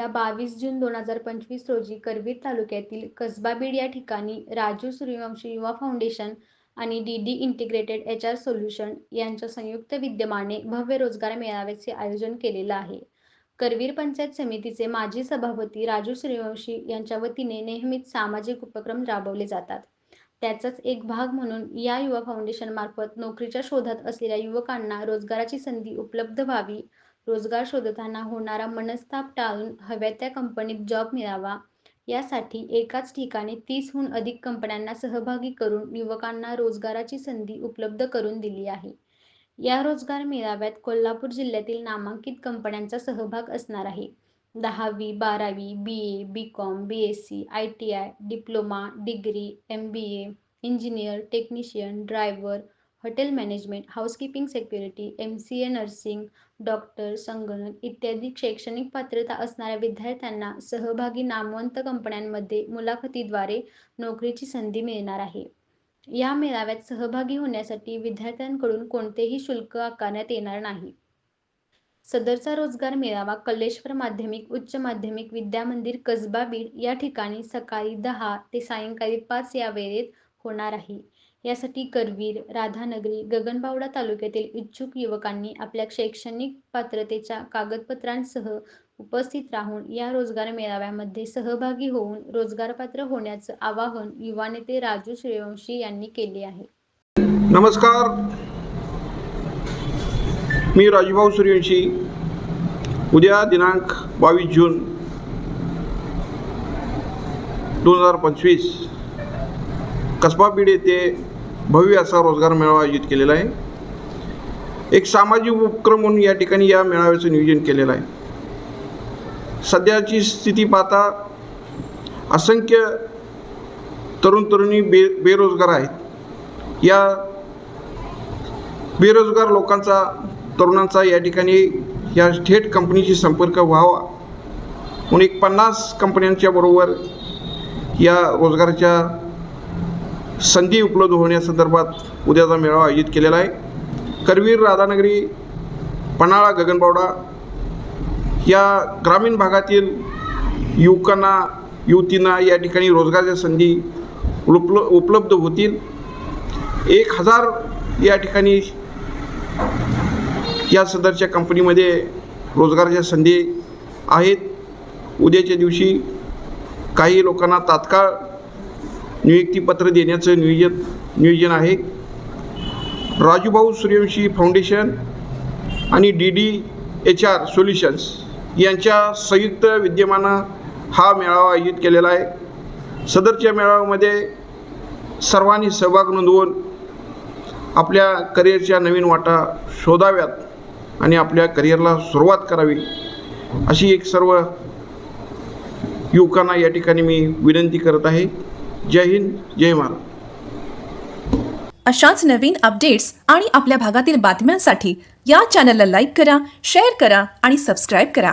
उद्या बावीस जून दोन हजार पंचवीस रोजी करवीर तालुक्यातील कसबा बीड या ठिकाणी राजू सूर्यवंशी युवा फाउंडेशन आणि D D integrated H R solution यांच्या संयुक्त विद्यमाने भव्य रोजगार मेळाव्याचे आयोजन केलेलं आहे. करवीर पंचायत समितीचे माजी सभापती राजू सूर्यवंशी यांच्या वतीने नेहमीच सामाजिक उपक्रम राबवले जातात. त्याचाच एक भाग म्हणून या युवा फाउंडेशन मार्फत नोकरीच्या शोधात असलेल्या युवकांना रोजगाराची संधी उपलब्ध व्हावी रोजगार शोधताना होणारा मनस्ताप टाळून हव्या त्या कंपनीत जॉब मिळावा. यासाठी एकाच ठिकाणी तीसहून अधिक कंपन्यांना सहभागी करून युवकांना रोजगाराची संधी उपलब्ध करून दिली आहे. या रोजगार मेळाव्यात कोल्हापूर जिल्ह्यातील नामांकित कंपन्यांचा सहभाग असणार आहे. दहावी बारावी B A B com B S C I T I diploma degree M B A engineer technician driver hotel management housekeeping security M C A nursing doctor संगणक इत्यादी शैक्षणिक पात्रता असणाऱ्या विद्यार्थ्यांना सहभागी नामवंत कंपन्यांमध्ये मुलाखतीद्वारे नोकरीची संधी मिळणार आहे. या मेळाव्यात सहभागी होण्यासाठी विद्यार्थ्यांकडून कोणतेही शुल्क आकारण्यात येणार नाही. सदरचा रोजगार मेळावा कल्लेश्वर माध्यमिक उच्च माध्यमिक विद्यामंदिर कसबा बीड या ठिकाणी सकाळी दहा ते सायंकाळी पाच या वेळेत होणार आहे. यासाठी करवीर राधानगरी गगनबावडा तालुक्यातील इच्छुक युवकांनी आपल्या शैक्षणिक पात्रतेच्या कागदपत्रांसह उपस्थित राहून या रोजगार मेळाव्यामध्ये सहभागी होऊन रोजगारपात्र होण्याचं आवाहन युवा नेते राजू सूर्यवंशी यांनी केले आहे. नमस्कार. मी राजूभाऊ सूर्यवंशी उद्या दिनांक बावीस जून दोन हजार पंचवीस. कसबा बीड येथे भव्य असा रोजगार मेळावा आयोजित केलेला आहे. एक सामाजिक उपक्रम म्हणून या ठिकाणी या मेळाव्याचं नियोजन केलेलं आहे. सध्याची स्थिती पाहता असंख्य तरुण तरुणी बे बेरोजगार आहेत. या बेरोजगार लोकांचा तरुणांचा या ठिकाणी या थेट कंपनीशी संपर्क व्हावा. म्हणून एक पन्नास कंपन्यांच्या बरोबर या रोजगाराच्या संधी उपलब्ध होण्यासंदर्भात उद्याचा मेळावा आयोजित केलेला आहे. करवीर राधानगरी पन्हाळा गगनबावडा या ग्रामीण भागातील युवकांना युवतींना या ठिकाणी रोजगाराच्या संधी उपल उपलब्ध होतील. एक हजार या ठिकाणी या सदरच्या कंपनीमध्ये रोजगाराच्या संधी आहेत. उद्याच्या दिवशी काही लोकांना तात्काळ नियुक्तीपत्र देण्याचं नियोजन नियोजन आहे. राजूभाऊ सूर्यवंशी फाउंडेशन आणि D D H R solutions यांच्या संयुक्त विद्यमानं हा मेळावा आयोजित केलेला आहे. सदरच्या मेळाव्यामध्ये सर्वांनी सहभाग नोंदवून आपल्या करिअरच्या नवीन वाटा शोधाव्यात आणि आपल्या करिअरला सुरुवात करावी अशी एक सर्व युवकांना या ठिकाणी मी विनंती करत आहे. जय हिंद जय महाराज अशाच नवीन अपडेट्स आणि आपल्या भागातील बातम्यांसाठी या चॅनलला लाईक करा शेअर करा आणि सबस्क्राईब करा.